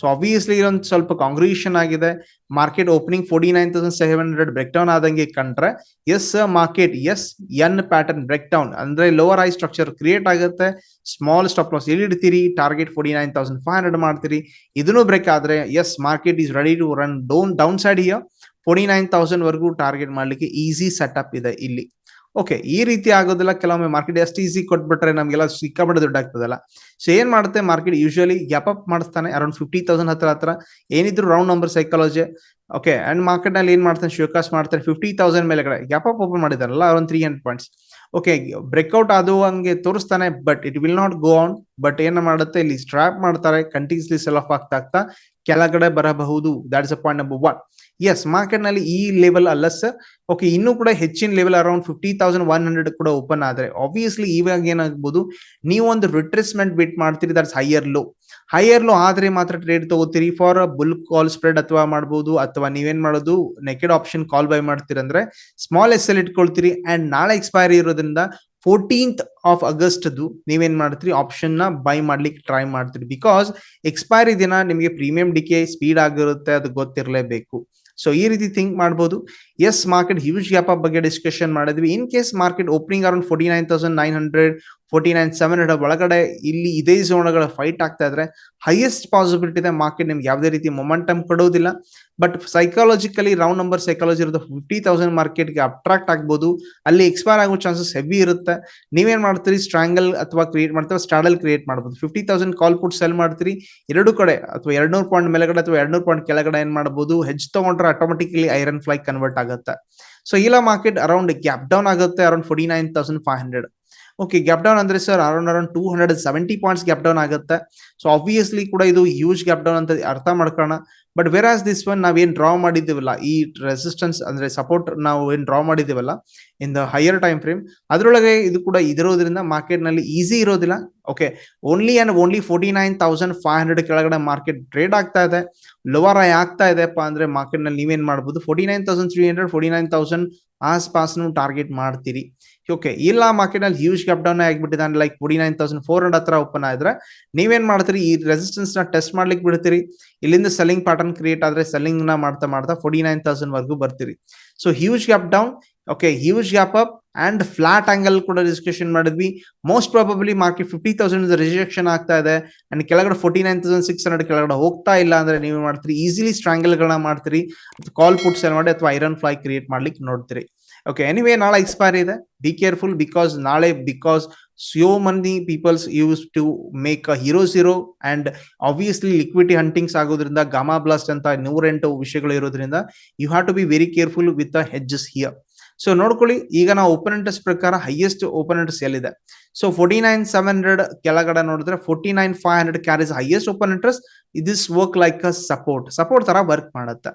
Speaker 1: ಸೊ ಆಬ್ವಿಯಸ್ಲಿ ಇದೊಂದು ಸ್ವಲ್ಪ ಕಾಂಗ್ರಿಗೇಷನ್ ಆಗಿದೆ. Market opening forty nine thousand seven hundred break down ಆದಂಗೆ ಕಂಡ್ರೆ yes market S N pattern break down ಅಂದ್ರೆ ಲೋವರ್ ಐ ಸ್ಟ್ರಕ್ಚರ್ ಕ್ರಿಯೇಟ್ ಆಗುತ್ತೆ. ಸ್ಮಾಲ್ ಸ್ಟಾಪ್ ಲಾಸ್ ಎಲ್ಲಿ ಇಡ್ತೀರಿ? Target forty nine thousand five hundred ಮಾಡ್ತೀರಿ. ಇದನ್ನು ಬ್ರೇಕ್ ಆದ್ರೆ yes market is ready to run down down side here forty nine thousand ವರ್ಗೂ target ಮಾಡ್ಲಿಕ್ಕೆ easy setup ಇದೆ ಇಲ್ಲಿ. Okay ಈ ರೀತಿ ಆಗೋದಿಲ್ಲ. ಕೆಲವೊಮ್ಮೆ ಮಾರ್ಕೆಟ್ ಎಷ್ಟು ಈಸಿ ಕೊಟ್ಬಿಟ್ರೆ ನಮಗೆಲ್ಲ ಸಿಕ್ಕಾಪಟ್ಟೆ ದುಡ್ಡು ಆಗ್ತದಲ್ಲ. ಸೊ ಏನ್ ಮಾಡುತ್ತೆ? ಮಾರ್ಕೆಟ್ ಯೂಶಲಿ ಗ್ಯಾಪ್ ಅಪ್ ಮಾಡಿಸ್ತಾನೆ. ಅರೌಂಡ್ ಫಿಫ್ಟಿ ತೌಸಂಡ್ ಹತ್ರ ಹತ್ರ. ಏನಿದ್ರು round number psychology okay and ಮಾರ್ಕೆಟ್ನಲ್ಲಿ ಏನ್ ಮಾಡ್ತಾನೆ? ಶೋಕಾಸ್ ಮಾಡ್ತಾರೆ ಫಿಫ್ಟಿ ತೌಸಂಡ್ ಮೇಲೆ ಗ್ಯಾಪ್ ಅಪ್ ಓಪನ್ ಮಾಡಿದಾರಲ್ಲ around three hundred points okay breakout ಅದು ಹಂಗೆ ತೋರಿಸ್ತಾನೆ but it will not go on but ಏನ್ ಮಾಡುತ್ತೆ? ಇಲ್ಲಿ ಸ್ಟ್ರಾಪ್ ಮಾಡ್ತಾರೆ. ಕಂಟಿನ್ಯೂಸ್ಲಿ ಸೆಲ್ ಆಫ್ ಆಗ್ತಾ ಆಗ್ತಾ ಕೆಳಗಡೆ ಬರಬಹುದು. That is a point number one is ಮಾರ್ಕೆಟ್ನಲ್ಲಿ ಈ ಲೆವೆಲ್ ಅಲ್ಲ ಸರ್ ಓಕೆ ಇನ್ನೂ ಕೂಡ ಹೆಚ್ಚಿನ level around fifty thousand one hundred ಕೂಡ ಓಪನ್ ಆದ್ರೆ ಆಬ್ವಿಯಸ್ಲಿ ಇವಾಗ ಏನಾಗ್ಬೋದು, ನೀವು ಒಂದು ರಿಟ್ರೆಸ್ಮೆಂಟ್ ಬಿಟ್ ಮಾಡ್ತೀರಿ that's higher low higher low ಆದ್ರೆ ಮಾತ್ರ ಟ್ರೇಡ್ ತಗೋತೀರಿ ಫಾರ್ ಬುಲ್ ಕಾಲ್ ಸ್ಪ್ರೆಡ್ ಅಥವಾ ಮಾಡಬಹುದು ಅಥವಾ ನೀವೇನ್ ಮಾಡೋದು ನೆಕೆಡ್ ಆಪ್ಷನ್ ಕಾಲ್ ಬೈ ಮಾಡ್ತೀರಿ ಅಂದ್ರೆ ಸ್ಮಾಲ್ ಎಸ್ ಎಲ್ ಇಟ್ಕೊಳ್ತೀರಿ ಅಂಡ್ ನಾಳೆ ಎಕ್ಸ್ಪೈರಿ ಇರೋದ್ರಿಂದ ಫೋರ್ಟೀನ್ತ್ ಆಫ್ ಆಗಸ್ಟ್ ನೀವೇನ್ ಮಾಡ್ತೀರಿ ಆಪ್ಷನ್ನ ಬೈ ಮಾಡ್ಲಿಕ್ಕೆ ಟ್ರೈ ಮಾಡ್ತೀರಿ ಬಿಕಾಸ್ ಎಕ್ಸ್ಪೈರಿ ದಿನ ನಿಮಗೆ ಪ್ರೀಮಿಯಂ ಡಿಕೆ ಸ್ಪೀಡ್ ಆಗಿರುತ್ತೆ, ಅದು ಗೊತ್ತಿರಲೇಬೇಕು. ಸೊ ಈ ರೀತಿ ಥಿಂಕ್ ಮಾಡಬಹುದು yes market huge gap up ಬಗ್ಗೆ ಡಿಸ್ಕಷನ್ ಮಾಡಿದ್ವಿ. In case market opening around forty nine thousand nine hundred forty nine seven hundred ಒಳಗಡೆ ಇಲ್ಲಿ ಇದೇ ಝೋನ್ಗಳ ಫೈಟ್ ಆಗ್ತಾ ಇದ್ರೆ ಹೈಯೆಸ್ಟ್ ಪಾಸಿಬಿಲಿಟಿ ಇದೆ ಮಾರ್ಕೆಟ್ ನಿಮ್ಗೆ ಯಾವುದೇ ರೀತಿ ಮೊಮೆಂಟಮ್ ಕೊಡೋದಿಲ್ಲ. But psychologically round number psychology ಇರುತ್ತೆ ಫಿಫ್ಟಿ ತೌಸಂಡ್ ಮಾರ್ಕೆಟ್ಗೆ ಅಟ್ರಾಕ್ಟ್ ಆಗ್ಬೋದು. ಅಲ್ಲಿ ಎಕ್ಸ್ಪೈರ್ ಆಗೋ ಚಾನ್ಸಸ್ ಹೆವಿ ಇರುತ್ತೆ. ನೀವೇನ್ ಮಾಡ್ತೀರಿ? ಸ್ಟ್ರಾಂಗಲ್ ಅಥವಾ ಕ್ರಿಯೇಟ್ ಮಾಡ್ತೀವಿ ಸ್ಟ್ರಾಡಲ್ ಕ್ರಿಯೇಟ್ ಮಾಡ್ಬೋದು. Fifty thousand call put sell ಮಾಡ್ತೀರಿ. ಎರಡು ಕಡೆ ಅಥವಾ ಎರಡ್ನೂರು ಪಾಯಿಂಟ್ ಮೇಲೆಗಡೆ ಅಥವಾ ಎರಡ್ನೂರು ಪಾಯಿಂಟ್ ಕೆಳಗಡೆ ಏನ್ ಮಾಡ್ಬೋದು? ಹೆಚ್ ತಗೊಂಡ್ರೆ ಆಟೋಮೆಟಿಕಲಿ ಐರನ್ ಫ್ಲೈ ಕನ್ವರ್ಟ್ ಆಗುತ್ತೆ. ಸೊ ಇಲ್ಲ ಮಾರ್ಕೆಟ್ ಅರೌಂಡ್ ಗ್ಯಾಪ್ ಡೌನ್ ಆಗುತ್ತೆ. Around forty nine thousand five hundred okay gap down ಅಂದ್ರೆ sir around around two hundred seventy points gap down ಆಗುತ್ತೆ. ಸೊ ಆಬ್ವಿಯಸ್ಲಿ ಕೂಡ ಇದು ಹ್ಯೂಜ್ ಗ್ಯಾಪ್ ಡೌನ್ ಅಂತ ಅರ್ಥ ಮಾಡ್ಕೋಣ but wear as this one ನಾವೇನ್ draw ಮಾಡಿದ್ದೀವಲ್ಲ, ಈ ರೆಸಿಸ್ಟೆನ್ಸ್ ಅಂದ್ರೆ ಸಪೋರ್ಟ್ ನಾವು ಏನ್ draw ಮಾಡಿದ್ದೀವಲ್ಲ in the higher time frame ಅದರೊಳಗೆ ಇದು ಕೂಡ ಇದಿರೋದ್ರಿಂದ ಮಾರ್ಕೆಟ್ನಲ್ಲಿ ಈಸಿ ಇರೋದಿಲ್ಲ. Okay only and only forty nine thousand five hundred ಕೆಳಗಡೆ ಮಾರ್ಕೆಟ್ ಟ್ರೇಡ್ ಆಗ್ತಾ ಇದೆ. ಲೋವರ್ ಆಗಿ ಆಗ್ತಾ ಇದೆಪ್ಪ ಅಂದ್ರೆ ಮಾರ್ಕೆಟ್ನಲ್ಲಿ ನೀವೇನ್ ಮಾಡ್ಬೋದು? Forty nine thousand three hundred forty nine thousand ಆಸ್ಪಾಸ್ನು target ಮಾಡ್ತೀರಿ. ಓಕೆ ಇಲ್ಲ ಮಾರ್ಕೆಟ್ನಲ್ಲಿ ಹ್ಯೂಜ್ ಡೌನ್ ಆಗಿಬಿಟ್ಟಿದೆ. Like forty nine thousand four hundred ಹತ್ರ ಓಪನ್ ಆದ್ರೆ ನೀವೇನ್ ಮಾಡ್ತೀರಿ? ಈ ರೆಸಿಸ್ಟೆನ್ಸ್ನ ಟೆಸ್ಟ್ ಮಾಡ್ಲಿಕ್ಕೆ ಬಿಡ್ತೀರಿ. ಇಲ್ಲಿಂದ ಸೆಲ್ಲಿಂಗ್ ಪ್ಯಾಟರ್ನ್ ಕ್ರಿಯೇಟ್ ಆದ್ರೆ ಸೆಲ್ಲಿಂಗ್ನ ಮಾಡ್ತಾ ಮಾಡ್ತಾ ಫೋರ್ಟಿ ನೈನ್ ತೌಸಂಡ್ ವರ್ಗೂ ಬರ್ತೀರಿ. So huge gap down okay huge gap up and flat angle ಕೂಡ ಡಿಸ್ಕಷನ್ ಮಾಡಿದ್ವಿ. Most probably market fifty thousand rejection ಆಗ್ತಾ ಇದೆ. ಅಂಡ್ ಕೆಳಗಡೆ forty nine thousand six hundred ಕೆಳಗಡೆ ಹೋಗ್ತಾ ಇಲ್ಲ ಅಂದ್ರೆ ನೀವು ಮಾಡ್ತೀರಿ. ಈಸಿಲಿ ಸ್ಟ್ರಾಂಗಲ್ ಗಳನ್ನ ಮಾಡ್ತೀರಿ. ಕಾಲ್ ಪುಟ್ ಸೆಲ್ ಮಾಡಿ ಅಥವಾ ಐರನ್ ಫ್ಲೈ ಕ್ರಿಯೇಟ್ ಮಾಡ್ಲಿಕ್ಕೆ ನೋಡ್ತೀರಿ. ಓಕೆ ಎನಿವೇ ನಾಳೆ ಎಕ್ಸ್ಪೈರ್ ಇದೆ. ಬಿ ಕೇರ್ಫುಲ್ ಬಿಕಾಸ್ ನಾಳೆ because so money peoples use to make a hero zero and obviously liquidity huntings ಆಗೋದ್ರಿಂದ ಗಾಮಾ ಬ್ಲಾಸ್ಟ್ ಅಂತ ನೂರೆಂಟು ವಿಷಯಗಳು ಇರೋದ್ರಿಂದ you have to be very careful with a hedges here so ನೋಡ್ಕೊಳ್ಳಿ, ಈಗ ನಾವು ಓಪನ್ ಇಂಟ್ರೆಸ್ಟ್ ಪ್ರಕಾರ ಹೈಯೆಸ್ಟ್ ಓಪನ್ ಇಂಟ್ರೆಸ್ಟ್ ಎಲ್ಲಿದೆ? So forty nine seven hundred ಕೆಳಗಡೆ ನೋಡಿದ್ರೆ forty nine five hundred carries highest open interest is work like a support support ತರ work ಮಾಡುತ್ತೆ.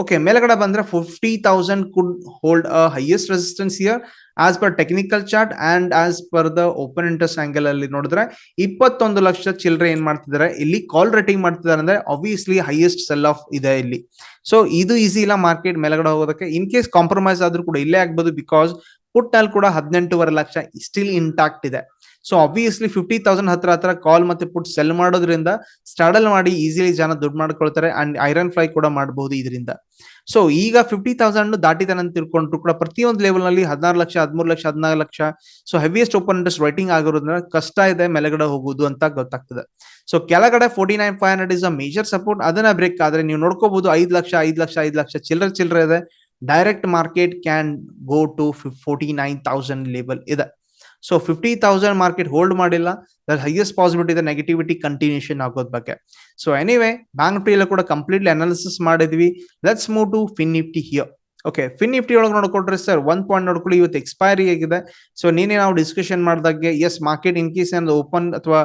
Speaker 1: Okay ಮೇಲ್ಗಡೆ ಬಂದ್ರೆ fifty thousand could hold a highest resistance here as per technical chart and as per the open interest angle ಅಲ್ಲಿ ನೋಡಿದ್ರೆ ಇಪ್ಪತ್ತೊಂದು ಲಕ್ಷ ಚಿಲ್ಲರೆ ಏನ್ ಮಾಡ್ತಿದ್ದಾರೆ? ಇಲ್ಲಿ ಕಾಲ್ ರೇಟಿಂಗ್ ಮಾಡ್ತಿದ್ದಾರೆ ಅಂದ್ರೆ ಅಬ್ವಿಯಸ್ಲಿ ಹೈಯೆಸ್ಟ್ ಸೆಲ್ ಆಫ್ ಇದೆ ಇಲ್ಲಿ. ಸೊ ಇದು ಈಸಿ ಇಲ್ಲ ಮಾರ್ಕೆಟ್ ಮೇಲ್ಗಡೆ ಹೋಗೋದಕ್ಕೆ. ಇನ್ ಕೇಸ್ ಕಾಂಪ್ರಮೈಸ್ ಆದ್ರೂ ಕೂಡ ಇಲ್ಲೇ ಆಗ್ಬೋದು ಬಿಕಾಸ್ ಪುಟ್ ಅಲ್ಲಿ ಕೂಡ ಹದಿನೆಂಟೂವರೆ ಲಕ್ಷ ಸ್ಟಿಲ್ ಇಂಟ್ಯಾಕ್ಟ್ ಇದೆ. ಸೊ ಆಬ್ವಿಯಸ್ಲಿ ಫಿಫ್ಟಿ ತೌಸಂಡ್ ಹತ್ರ ಹತ್ರ ಕಾಲ್ ಮತ್ತೆ ಪುಟ್ ಸೆಲ್ ಮಾಡೋದ್ರಿಂದ ಸ್ಟಾಡಲ್ ಮಾಡಿ ಈಸಿಲಿ ಜನ ದುಡ್ಡು ಮಾಡ್ಕೊಳ್ತಾರೆ ಅಂಡ್ ಐರನ್ ಫ್ಲೈ ಕೂಡ ಮಾಡಬಹುದು ಇದರಿಂದ. ಸೊ ಈಗ ಫಿಫ್ಟಿ ತೌಸಂಡ್ ದಾಟಿದಾನೆ ಅಂತ ತಿಳ್ಕೊಂಡ್ರು ಕೂಡ ಪ್ರತಿಯೊಂದು ಲೆವೆಲ್ನಲ್ಲಿ ಹದಿನಾರು ಲಕ್ಷ, ಹದಿಮೂರು ಲಕ್ಷ, ಹದಿನಾಲ್ಕು lakh so heaviest open interest writing ಆಗಿರೋದ್ರಿಂದ ಕಷ್ಟ ಇದೆ, ಮೇಲೆಗಡೆ ಹೋಗುವುದು ಅಂತ ಗೊತ್ತಾಗ್ತದೆ. ಸೊ ಕೆಳಗಡೆ forty nine five hundred is a major support ಅದನ್ನ ಬ್ರೇಕ್ ಆದ್ರೆ ನೀವು ನೋಡ್ಕೋಬಹುದು ಐದು ಲಕ್ಷ ಐದು ಲಕ್ಷ ಐದು ಲಕ್ಷ ಚಿಲ್ಲರೆ ಚಿಲ್ಲರೆ ಇದೆ. Direct market can go to forty nine thousand level ಇದೆ. So fifty thousand market hold ಮಾಡಿಲ್ಲ. ದಟ್ ಹೈಯೆಸ್ಟ್ ಪಾಸಿಬಿಲಿಟಿ ಇದೆ ನೆಗೆಟಿವಿಟಿ ಕಂಟಿನ್ಯೂಷನ್ ಆಗೋದ್ ಬಗ್ಗೆ. ಸೊ ಎನಿವೆ ಬ್ಯಾಂಕ್ ಎಲ್ಲ ಕೂಡ ಕಂಪ್ಲೀಟ್ಲಿ ಅನಾಲಿಸಿಸ್ ಮಾಡಿದ್ವಿ. Let's move to Fin Nifty here okay Fin Nifty ಒಳಗೆ ನೋಡ್ಕೊಟ್ರೆ ಸರ್ ಒಂದ್ ಪಾಯಿಂಟ್ ನೋಡ್ಕೊಳ್ಳಿ ಇವತ್ತು ಎಕ್ಸ್ಪೈರಿ ಆಗಿದೆ. ಸೊ ನೀನೇ ನಾವು discussion ಮಾಡಿದಾಗೆ yes market in case open ಅಥವಾ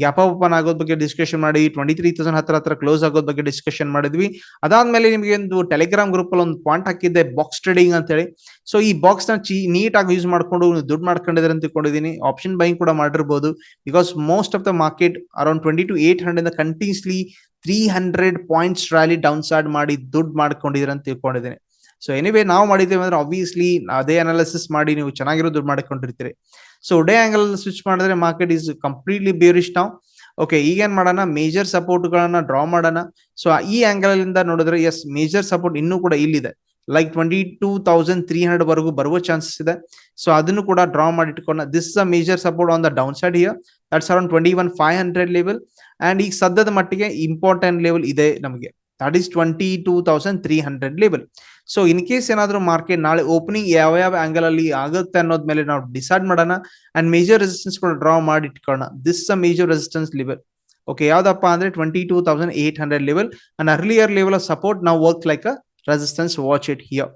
Speaker 1: ಗ್ಯಾಪ್ ಓಪನ್ ಆಗೋದ್ ಬಗ್ಗೆ ಡಿಸ್ಕಷನ್ ಮಾಡಿ ಟ್ವೆಂಟಿ ತ್ರೀ ತೌಸಂಡ್ ಹತ್ರ ಹತ್ರ ಕ್ಲೋಸ್ ಆಗೋದ್ ಬಗ್ಗೆ ಡಿಸ್ಕಷನ್ ಮಾಡಿದ್ವಿ. ಅದಾದ್ಮೇಲೆ ನಿಮಗೆ ಒಂದು ಟೆಲಿಗ್ರಾಮ್ ಗ್ರೂಪ್ ಅಲ್ಲಿ ಒಂದು ಪಾಯಿಂಟ್ ಹಾಕಿದ್ದೆ ಬಾಕ್ಸ್ ಟ್ರೇಡಿಂಗ್ ಅಂತ ಹೇಳಿ ಸೊ ಈ ಬಾಕ್ಸ್ನ ಚಿ ನೀಟ್ ಆಗಿ ಯೂಸ್ ಮಾಡ್ಕೊಂಡು ದುಡ್ಡು ಮಾಡ್ಕೊಂಡಿದ್ರೆ ಅಂತ ತಿಳ್ಕೊಂಡಿದ್ದೀನಿ ಆಪ್ಷನ್ ಬೈಂಗ್ ಕೂಡ ಮಾಡಿರ್ಬೋದು. Because most of the market around twenty two eight hundred continuously three hundred points rally down side ಮಾಡಿ ದುಡ್ಡು ಮಾಡ್ಕೊಂಡಿದ್ರೆ ಅಂತ ತಿಳ್ಕೊಂಡಿದ್ದೀನಿ ಸೊ ಎನಿವೇ ನಾವು ಮಾಡಿದ್ದೇವೆ ಅಂದ್ರೆ ಆಬ್ವಿಯಸ್ಲಿ ಅದೇ ಅನಾಲಿಸಿಸ್ ಮಾಡಿ ನೀವು ಚೆನ್ನಾಗಿರೋ ದುಡ್ಡು ಮಾಡ್ಕೊಂಡಿರ್ತೀರಿ. ಸೊ ಡೇ ಆಂಗಲ್ ಸ್ವಿಚ್ ಮಾಡಿದ್ರೆ ಮಾರ್ಕೆಟ್ ಈಸ್ ಕಂಪ್ಲೀಟ್ಲಿ ಬೇರಿಶ್ ನಾವು ಓಕೆ ಈಗೇನ್ ಮಾಡೋಣ? ಮೇಜರ್ ಸಪೋರ್ಟ್ ಗಳನ್ನ ಡ್ರಾ ಮಾಡೋಣ. ಸೊ ಈ ಆಂಗಲ್ ಇಂದ ನೋಡಿದ್ರೆ ಎಸ್ ಮೇಜರ್ ಸಪೋರ್ಟ್ ಇನ್ನೂ ಕೂಡ ಇಲ್ಲಿದೆ. Like twenty two thousand three hundred ವರೆಗೂ ಬರುವ ಚಾನ್ಸಸ್ ಇದೆ. ಸೊ ಅದನ್ನು ಕೂಡ ಡ್ರಾ ಮಾಡಿ ಇಟ್ಕೊಂಡ this a major support on the down side here that's around twenty one five hundred level and ಈಗ ಸದ್ಯದ ಮಟ್ಟಿಗೆ ಇಂಪಾರ್ಟೆಂಟ್ ಲೆವೆಲ್ ಇದೆ ನಮಗೆ. That is twenty two thousand three hundred level so in case ಏನಾದ್ರು market ನಾಳೆ opening ಯಾವ ಯಾವ angle ಅಲ್ಲಿ ಆಗುತ್ತೆ ಅನ್ನೋದ್ ಮೇಲೆ ನಾವು ಡಿಸೈಡ್ ಮಾಡೋಣ. ಅಂಡ್ ಮೇಜರ್ ರೆಸಿಸ್ಟೆನ್ಸ್ ಕೂಡ ಡ್ರಾ ಮಾಡಿ ಇಟ್ಕೊಳ್ಳೋಣ. This a major resistance level okay ಯಾವ್ದಪ್ಪ ಅಂದ್ರೆ twenty two thousand eight hundred level and earlier level support ನಾವು work like a resistance watch it here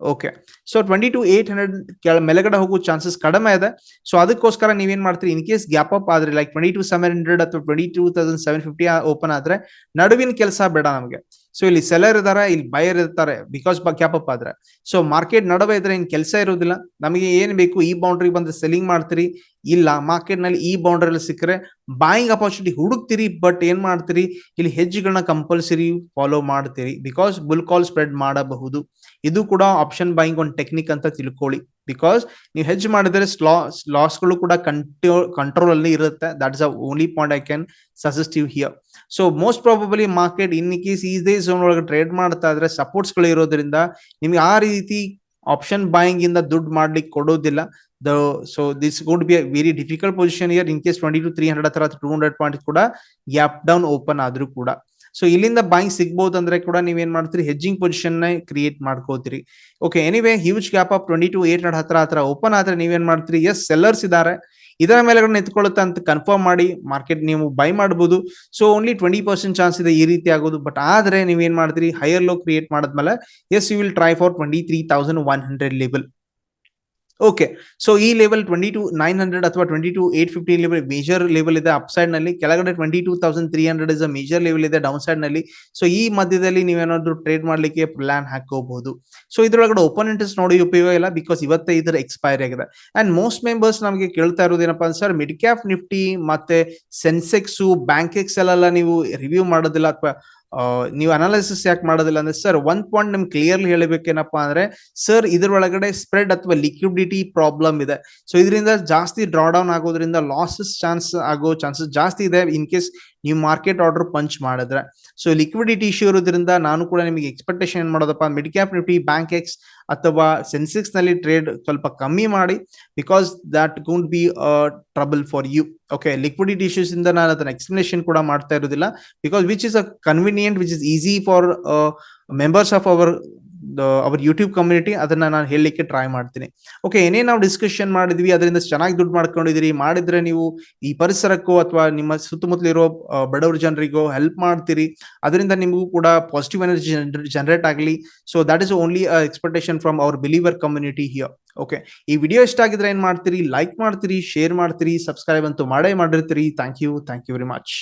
Speaker 1: okay so twenty two eight hundred ಕೆಳ, ಮೇಲೆಗಡೆ ಹೋಗೋ chances ಕಡಿಮೆ ಇದೆ. ಸೊ ಅದಕ್ಕೋಸ್ಕರ ನೀವೇನ್ ಮಾಡ್ತೀರಿ? ಇನ್ ಕೇಸ್ ಗ್ಯಾಪ್ ಅಪ್ ಆದ್ರೆ like twenty two seven hundred ಅಥವಾ twenty two thousand seven fifty open ಆದ್ರೆ, ನಡುವಿನ ಕೆಲಸ ಬೇಡ ನಮಗೆ. ಸೊ ಇಲ್ಲಿ ಸೆಲರ್ ಇದಾರೆ, ಇಲ್ಲಿ ಬೈಯರ್ ಇರ್ತಾರೆ ಬಿಕಾಸ್ ಕ್ಯಾಪಪ್ ಆದ್ರೆ. ಸೊ ಮಾರ್ಕೆಟ್ ನಡುವೆ ಇದ್ರೆ ಇನ್ ಕೆಲಸ ಇರೋದಿಲ್ಲ. ನಮಗೆ ಏನ್ ಬೇಕು? ಈ ಬೌಂಡ್ರಿ ಬಂದ್ರೆ ಸೆಲ್ಲಿಂಗ್ ಮಾಡ್ತೀರಿ. ಇಲ್ಲ ಮಾರ್ಕೆಟ್ನಲ್ಲಿ ಈ ಬೌಂಡ್ರಿ ಸಿಕ್ಕರೆ ಬಾಯಿಂಗ್ ಅಪಾರ್ಚುನಿಟಿ ಹುಡುಕ್ತೀರಿ ಬಟ್ ಏನ್ ಮಾಡ್ತೀರಿ? ಇಲ್ಲಿ ಹೆಜ್ಜೆಗಳನ್ನ ಕಂಪಲ್ಸರಿ ಫಾಲೋ ಮಾಡ್ತೀರಿ. ಬಿಕಾಸ್ ಬುಲ್ ಕಾಲ್ ಸ್ಪ್ರೆಡ್ ಮಾಡಬಹುದು. ಇದು ಕೂಡ ಆಪ್ಷನ್ ಬಾಯಿಂಗ್ ಒಂದು ಟೆಕ್ನಿಕ್ ಅಂತ ತಿಳ್ಕೊಳ್ಳಿ. ಬಿಕಾಸ್ ನೀವು ಹೆಜ್ ಮಾಡಿದ್ರೆ ಲಾಸ್ ಲಾಸ್ಗಳು ಕೂಡ ಕಂಟ್ರೋ ಕಂಟ್ರೋಲ್ ಅಲ್ಲಿ ಇರುತ್ತೆ. That is a only point I can suggest you here so most probably market in case ಇದೇ ಝೋನ್ ಒಳಗೆ ಟ್ರೇಡ್ ಮಾಡ್ತಾ ಇದ್ರೆ ಸಪೋರ್ಟ್ಸ್ಗಳು ಇರೋದ್ರಿಂದ ನಿಮ್ಗೆ ಆ ರೀತಿ ಆಪ್ಷನ್ ಬಾಯಿಂಗ್ ಇಂದ ದುಡ್ಡು ಮಾಡ್ಲಿಕ್ಕೆ ಕೊಡೋದಿಲ್ಲ. The so this good be very difficult position here in case twenty two three hundred ಅಥವಾ ಟೂ ಹಂಡ್ರೆಡ್ ಪಾಯಿಂಟ್ ಕೂಡ ಗ್ಯಾಪ್ ಡೌನ್ ಓಪನ್ ಆದ್ರೂ ಕೂಡ. ಸೊ ಇಲ್ಲಿಂದ ಬಾಯಿಂಗ್ ಸಿಗ್ಬಹುದು ಅಂದ್ರೆ ಕೂಡ ನೀವೇನ್ ಮಾಡ್ತೀರಿ? ಹೆಜ್ಜಿಂಗ್ ಪೊಸಿಷನ್ ಕ್ರಿಯೇಟ್ ಮಾಡ್ಕೋತೀರಿ. Okay anyway huge gap of twenty two eight hundred ಹತ್ರ ಹತ್ರ ಓಪನ್ ಆದ್ರೆ ನೀವೇನ್ ಮಾಡ್ತೀರಿ? ಎಸ್ ಸೆಲ್ಲರ್ಸ್ ಇದಾರೆ ಇದರ ಮೇಲೆ ನಿಂತ್ಕೊಳ್ಳುತ್ತೆ ಅಂತ ಕನ್ಫರ್ಮ್ ಮಾಡಿ ಮಾರ್ಕೆಟ್ ನೀವು ಬೈ ಮಾಡಬಹುದು so only twenty percent chance ಇದೆ ಈ ರೀತಿ ಆಗೋದು. ಬಟ್ ಆದ್ರೆ ನೀವೇನ್ ಮಾಡ್ತೀರಿ? ಹೈಯರ್ ಲೋ ಕ್ರಿಯೇಟ್ ಮಾಡಿದ್ಮೇಲೆ yes you will try for twenty three thousand one hundred level okay so ಈ level twenty two nine hundred ಅಥವಾ twenty two eight fifty level major level ಇದೆ ಅಪ್ ಸೈಡ್ನಲ್ಲಿ. ಕೆಳಗಡೆ twenty two thousand three hundred is a major level ಇದೆ down ಸೈಡ್ನಲ್ಲಿ. So ಈ ಮಧ್ಯದಲ್ಲಿ ನೀವೇನಾದ್ರೂ ಟ್ರೇಡ್ ಮಾಡ್ಲಿಕ್ಕೆ ಪ್ಲಾನ್ ಹಾಕೋಬಹುದು ಸೊ ಇದ್ರೊಳಗಡೆ ಓಪನ್ ಇಂಟ್ರೆಸ್ಟ್ ನೋಡಿ ಉಪಯೋಗ ಇಲ್ಲ ಬಿಕಾಸ್ ಇವತ್ತೇ ಇದ್ರ ಎಕ್ಸ್ಪೈರ್ ಆಗಿದೆ. ಅಂಡ್ ಮೋಸ್ಟ್ ಮೆಂಬರ್ಸ್ ನಮಗೆ ಕೇಳ್ತಾ ಇರೋದು ಇರೋದೇನಪ್ಪ ಸರ್ ಮಿಡ್ ಕ್ಯಾಪ್ ನಿಫ್ಟಿ ಮತ್ತೆ ಸೆನ್ಸೆಕ್ಸ್ ಬ್ಯಾಂಕ್ ಎಕ್ಸ್ ಎಲ್ಲ ನೀವು ರಿವ್ಯೂ ಮಾಡೋದಿಲ್ಲ ಅಥವಾ ನೀವು ಅನಾಲಿಸಿಸ್ ಯಾಕೆ ಮಾಡೋದಿಲ್ಲ ಅಂದ್ರೆ ಸರ್ ಒಂದ್ ಪಾಯಿಂಟ್ ನಿಮ್ಗೆ ಕ್ಲಿಯರ್ಲಿ ಹೇಳಬೇಕೇನಪ್ಪಾ ಅಂದ್ರೆ ಸರ್ ಇದ್ರೊಳಗಡೆ ಸ್ಪ್ರೆಡ್ ಅಥವಾ ಲಿಕ್ವಿಡಿಟಿ ಪ್ರಾಬ್ಲಮ್ ಇದೆ. ಸೊ ಇದರಿಂದ ಜಾಸ್ತಿ ಡ್ರಾ ಡೌನ್ ಆಗೋದ್ರಿಂದ ಲಾಸಸ್ ಚಾನ್ಸ್ ಆಗೋ ಚಾನ್ಸಸ್ ಜಾಸ್ತಿ ಇದೆ. ಇನ್ ಕೇಸ್ ನೀವು ಮಾರ್ಕೆಟ್ ಆರ್ಡರ್ ಪಂಚ್ ಮಾಡಿದ್ರೆ. ಸೊ ಲಿಕ್ವಿಡಿಟಿ ಇಶ್ಯೂ ಇರೋದ್ರಿಂದ ನಾನು ಕೂಡ ನಿಮಗೆ ಎಕ್ಸ್ಪೆಕ್ಟೇಷನ್ ಏನ್ ಮಾಡೋದಪ್ಪ? Mid cap Nifty Bankex ಅಥವಾ ಸೆನ್ಸೆಕ್ಸ್ನಲ್ಲಿ ಟ್ರೇಡ್ ಸ್ವಲ್ಪ ಕಮ್ಮಿ ಮಾಡಿ because that gonna be trouble for you okay liquidity issues ಇಂದ ನಾನು ಅದನ್ನ ಎಕ್ಸ್ಪ್ಲನೇಷನ್ ಕೂಡ ಮಾಡ್ತಾ ಇರೋದಿಲ್ಲ. Because which is a convenient which is easy for members of our our YouTube community ಅದನ್ನ ನಾನು ಹೇಳಲಿಕ್ಕೆ ಟ್ರೈ ಮಾಡ್ತೀನಿ. ಓಕೆ ಏನೇ ನಾವು ಡಿಸ್ಕಷನ್ ಮಾಡಿದ್ವಿ, ಅದರಿಂದ ಚೆನ್ನಾಗಿ ದುಡ್ಡು ಮಾಡ್ಕೊಂಡಿದ್ದೀರಿ ಮಾಡಿದ್ರೆ ನೀವು ಈ ಪರಿಸರಕ್ಕೋ ಅಥವಾ ನಿಮ್ಮ ಸುತ್ತಮುತ್ತಲಿರೋ ಬಡವರ ಜನರಿಗೋ ಹೆಲ್ಪ್ ಮಾಡ್ತೀರಿ. ಅದರಿಂದ ನಿಮಗೂ ಕೂಡ ಪಾಸಿಟಿವ್ ಎನರ್ಜಿ ಜನರೇಟ್ ಆಗಲಿ. So that is only expectation from our believer community here okay ಈ ವಿಡಿಯೋ ಇಷ್ಟ ಆಗಿದ್ರೆ ಏನ್ ಮಾಡ್ತೀರಿ? ಲೈಕ್ ಮಾಡ್ತೀರಿ ಶೇರ್ ಮಾಡ್ತೀರಿ ಸಬ್ಸ್ಕ್ರೈಬ್ ಅಂತೂ ಮಾಡೇ ಮಾಡಿರ್ತೀರಿ. Thank you thank you very much